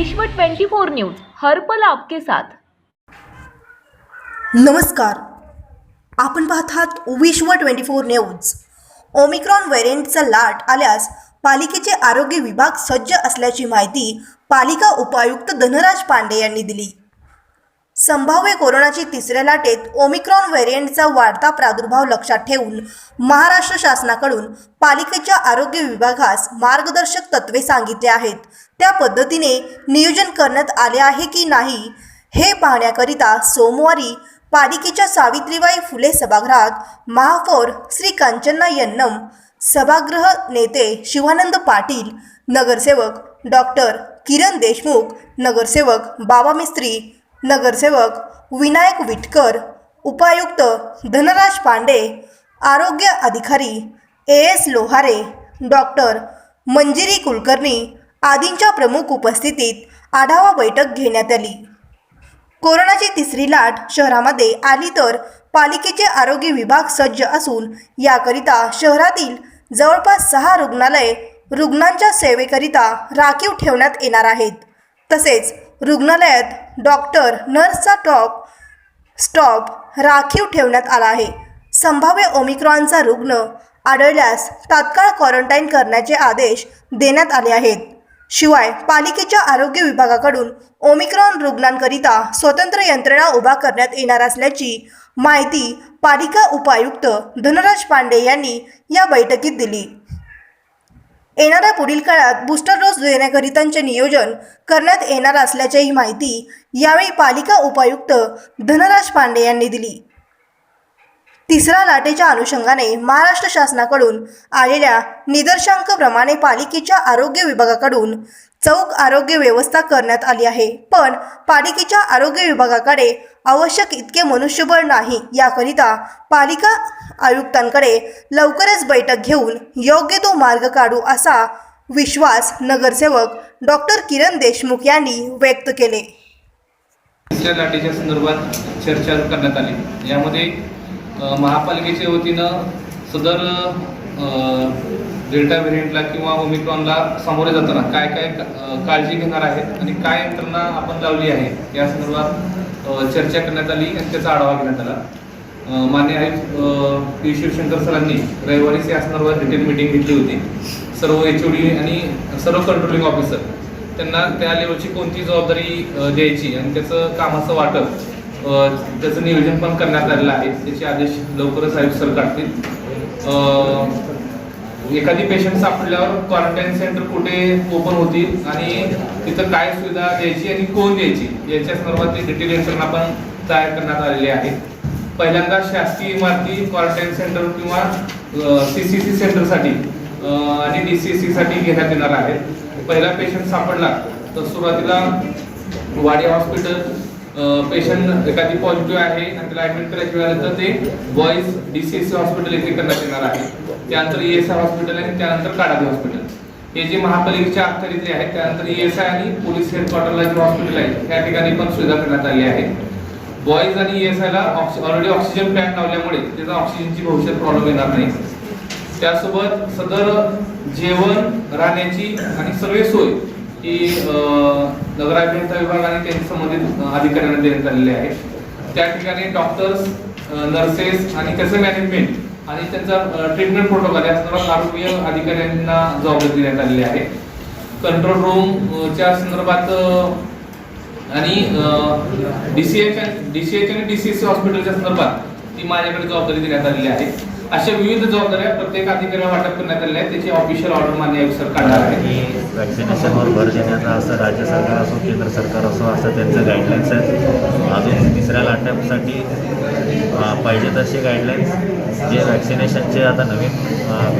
विश्व 24 न्यूज हरपल आपके साथ. नमस्कार. आपण पाहतात Vishwa twenty four news. Omicron व्हेरियंटचा लाट आल्यास पालिकेचे आरोग्य विभाग सज्ज असल्याची माहिती पालिका उपायुक्त धनराज पांडे यांनी दिली. संभाव्य कोरोनाची तिसऱ्या लाटेत ओमिक्रॉन व्हेरियंटचा वाढता प्रादुर्भाव लक्षात ठेवून महाराष्ट्र शासनाकडून पालिकेच्या आरोग्य विभागास मार्गदर्शक तत्वे सांगितले आहेत. त्या पद्धतीने नियोजन करण्यात आले आहे की नाही हे पाहण्याकरिता सोमवारी पालिकेच्या सावित्रीबाई फुले सभागृहात महापौर श्री कांचन्ना यन्नम सभागृह नेते शिवानंद पाटील नगरसेवक डॉक्टर किरण देशमुख नगरसेवक बाबा मिस्त्री नगरसेवक विनायक विटकर उपायुक्त धनराज पांडे आरोग्य अधिकारी A S Lohare doctor Manjiri Kulkarni आदींच्या प्रमुख उपस्थितीत आढावा बैठक घेण्यात आली. कोरोनाची तिसरी लाट शहरामध्ये आली तर पालिकेचे आरोग्य विभाग सज्ज असून याकरिता शहरातील जवळपास सहा रुग्णालये रुग्णांच्या सेवेकरिता राखीव ठेवण्यात येणार आहेत. तसेच रुग्णालयात डॉक्टर नर्सचा टॉप स्टॉप राखीव ठेवण्यात आला आहे. संभाव्य ओमिक्रॉनचा रुग्ण आढळल्यास तात्काळ क्वारंटाईन करण्याचे आदेश देण्यात आले आहेत. शिवाय पालिकेच्या आरोग्य विभागाकडून ओमिक्रॉन रुग्णांकरिता स्वतंत्र यंत्रणा उभा करण्यात येणार असल्याची माहिती पालिका उपायुक्त धनराज पांडे यांनी या बैठकीत दिली. येणाऱ्या पुढील काळात बूस्टर डोस देण्याकरितांचे नियोजन करण्यात येणार असल्याचीही माहिती यावेळी पालिका उपायुक्त धनराज पांडे यांनी दिली. तिसऱ्या लाटेच्या अनुषंगाने महाराष्ट्र शासनाकडून आलेल्या निदर्शांकाप्रमाणे पालिकेच्या आरोग्य विभागाकडून चौक आरोग्य व्यवस्था करण्यात आली आहे. पण पालिकेच्या आरोग्य विभागाकडे आवश्यक इतके मनुष्यबळ नाही. याकरिता पालिका आयुक्तांकडे लवकरच बैठक घेऊन योग्य तो मार्ग काढू असा विश्वास नगरसेवक डॉक्टर किरण देशमुख यांनी व्यक्त केले. लाटेच्या संदर्भात चर्चा करण्यात आली. यामध्ये महापालिकेच्या वतीनं सदर डेल्टा व्हेरियंटला किंवा ओमिक्रॉनला सामोरे जाताना काय काय काळजी घेणार आहेत आणि काय यंत्रणा आपण लावली आहे या संदर्भात चर्चा करण्यात आली आणि त्याचा आढावा घेण्यात आला. मान्य आयुक्त पी शिवशंकर सरांनी रविवारीच या संदर्भात डिटेल मिटिंग घेतली होती. सर्व एच आणि सर्व कंट्रोलिंग ऑफिसर त्यांना त्या लेवलची कोणती जबाबदारी द्यायची आणि त्याचं कामाचं वाटप त्याचं नियोजन पण करण्यात आलेलं आहे. त्याचे आदेश लवकरच आयुक्त सर काढतील. एखादी पेशंट सापडल्यावर क्वारंटाईन सेंटर कुठे ओपन होतील आणि तिथं काय सुविधा द्यायची आणि कोण द्यायची याच्या संदर्भातली डिटेल यंत्रणा पण तयार करण्यात आलेली आहे. पहिल्यांदा शासकीय इमारती क्वारंटाईन सेंटर किंवा सी सी सी सेंटरसाठी आणि डी सी सी साठी घेण्यात येणार आहे. पहिला पेशंट सापडला तर सुरुवातीला वाडी हॉस्पिटल पेशंट एखादी पॉझिटिव्ह आहे आणि त्याला ऍडमिट करायची वेळ तर ते boys D C C hospital येथे करण्यात येणार आहे. त्यानंतर ई एस आय हॉस्पिटल आणि त्यानंतर काडादी हॉस्पिटल हे जे महापालिकेच्या अखत्यारीतले आहेत त्यानंतर ई एस आय आणि पोलीस हेडक्वार्टरला जे हॉस्पिटल आहे त्या ठिकाणी पण सुविधा करण्यात आली आहे. बॉईज आणि ई एस आयला ऑलरेडी ऑक्सिजन प्लॅन लावल्यामुळे त्याचा ऑक्सिजनची भविष्यात प्रॉब्लेम येणार नाही. त्यासोबत सदर जेवण राहण्याची आणि सगळी सोय ही अं, नगराभियंता विभाग आणि त्यांच्या संबंधित अधिकाऱ्यांना देण्यात आलेली आहे त्या ठिकाणी डॉक्टर्स नर्सेस आणि त्याचं मॅनेजमेंट आणि त्यांचा ट्रीटमेंट प्रोटोकॉल या संदर्भात आरोग्य अधिकाऱ्यांना जबाबदारी देण्यात आलेली आहे. कंट्रोल रूमच्या संदर्भात अं, आणि डीसीएच डीसीएच आणि डीसीएससी हॉस्पिटलच्या संदर्भात ती माझ्याकडे जबाबदारी देण्यात आलेली आहे. अशा विविध जबाबदाऱ्या प्रत्येक अधिकाऱ्याला वाटप करण्यात आलेल्या आहेत. त्याची ऑफिशियल ऑर्डर मान्य सर काढणार आहे. व्हॅक्सिनेशनवर भर देण्याचा असं राज्य सरकार असो केंद्र सरकार असो असं त्यांचं गाईडलाईन्स आहेत. अजून तिसऱ्या लाटेसाठी पाहिजे तसे गाईडलाईन्स जे व्हॅक्सिनेशनचे आता नवीन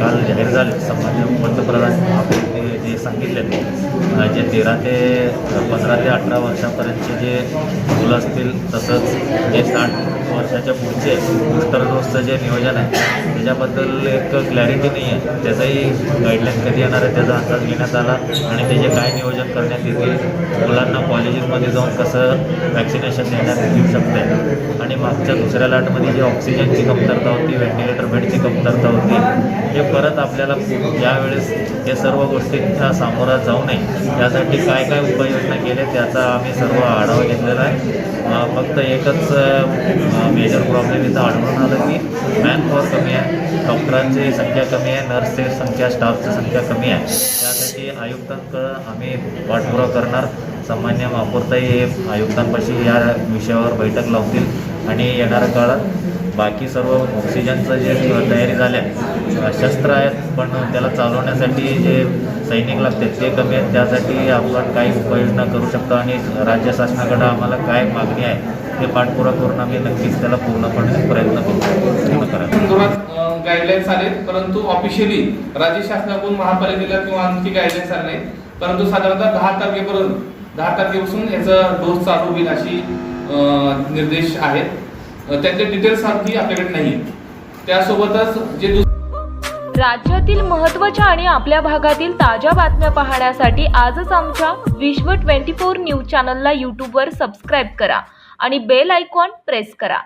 काल जाहीर झाले संबंधित पंतप्रधान आपले ते जे सांगितले अं, जे तेरा ते पंधरा ते अठरा वर्षापर्यंतचे जे मुलं असतील तसंच जे साठ वर्षाच्या पुढचे बूस्टर डोसचं जे नियोजन आहे त्याच्याबद्दल एक क्लॅरिटी नाही आहे. त्याचाही गाईडलाईन कधी येणार आहे त्याचा अंदाज घेण्यात आला. आणि त्याचे काय नियोजन करण्यात येतील मुलांना कॉलेजेसमध्ये जाऊन कसं वॅक्सिनेशन देण्यात येऊ शकते आणि मागच्या दुसऱ्या लाटमध्ये जी ऑक्सिजनची कमतरता होती व्हेंटिलेटर बेडची कमतरता होती हे परत आपल्याला यावेळेस हे सर्व गोष्टी समस्येला सामोरा जाऊ नये. त्यासाठी काय काय उपाययोजना केल्या त्याचा आम्ही सर्व आढावा घेतलेला आहे. फक्त एकच मेजर प्रॉब्लेम इथं आढळून आलं की मॅन पॉवर कमी आहे डॉक्टरांची संख्या कमी आहे नर्सची संख्या स्टाफची संख्या कमी आहे. त्यासाठी आयुक्तांकडं आम्ही पाठपुरावा करणार. सामान्य वापरताही हे आयुक्तांपाशी या विषयावर बैठक लावतील आणि येणाऱ्या काळात बाकी सर्व ऑक्सिजनचं जे तयारी झाल्या शस्त्र आहेत पण त्याला चालवण्यासाठी जे सैनिक लागतात ते कमी आहेत. त्यासाठी आपण काही उपाययोजना करू शकतो आणि राज्य शासनाकडं आम्हाला काय मागणी आहे ते पाठपुरा करून आम्ही नक्कीच त्याला पूर्णपणे प्रयत्न करू. पूर्ण करायला. गाईडलाईन्स आलेत परंतु ऑफिशियली राज्य शासनाकडून महापालिकेला किंवा आणखी गाईडलाईन्स आले परंतु साधारणतः दहा तारखेपर्यंत दहा तारखेपासून याचा डोस चालू होईल अशी निर्देश आहेत. अं, त्याचे डिटेल्स आणखी आपल्याकडे नाही त्यासोबतच जे राज्यातील महत्त्वाच्या आणि आपल्या भागातील ताज्या बातम्या पाहण्यासाठी आजच आमच्या विश्व ट्वेंटी फोर न्यूज चॅनलला यूट्यूबवर सबस्क्राईब करा आणि बेल आयकॉन प्रेस करा.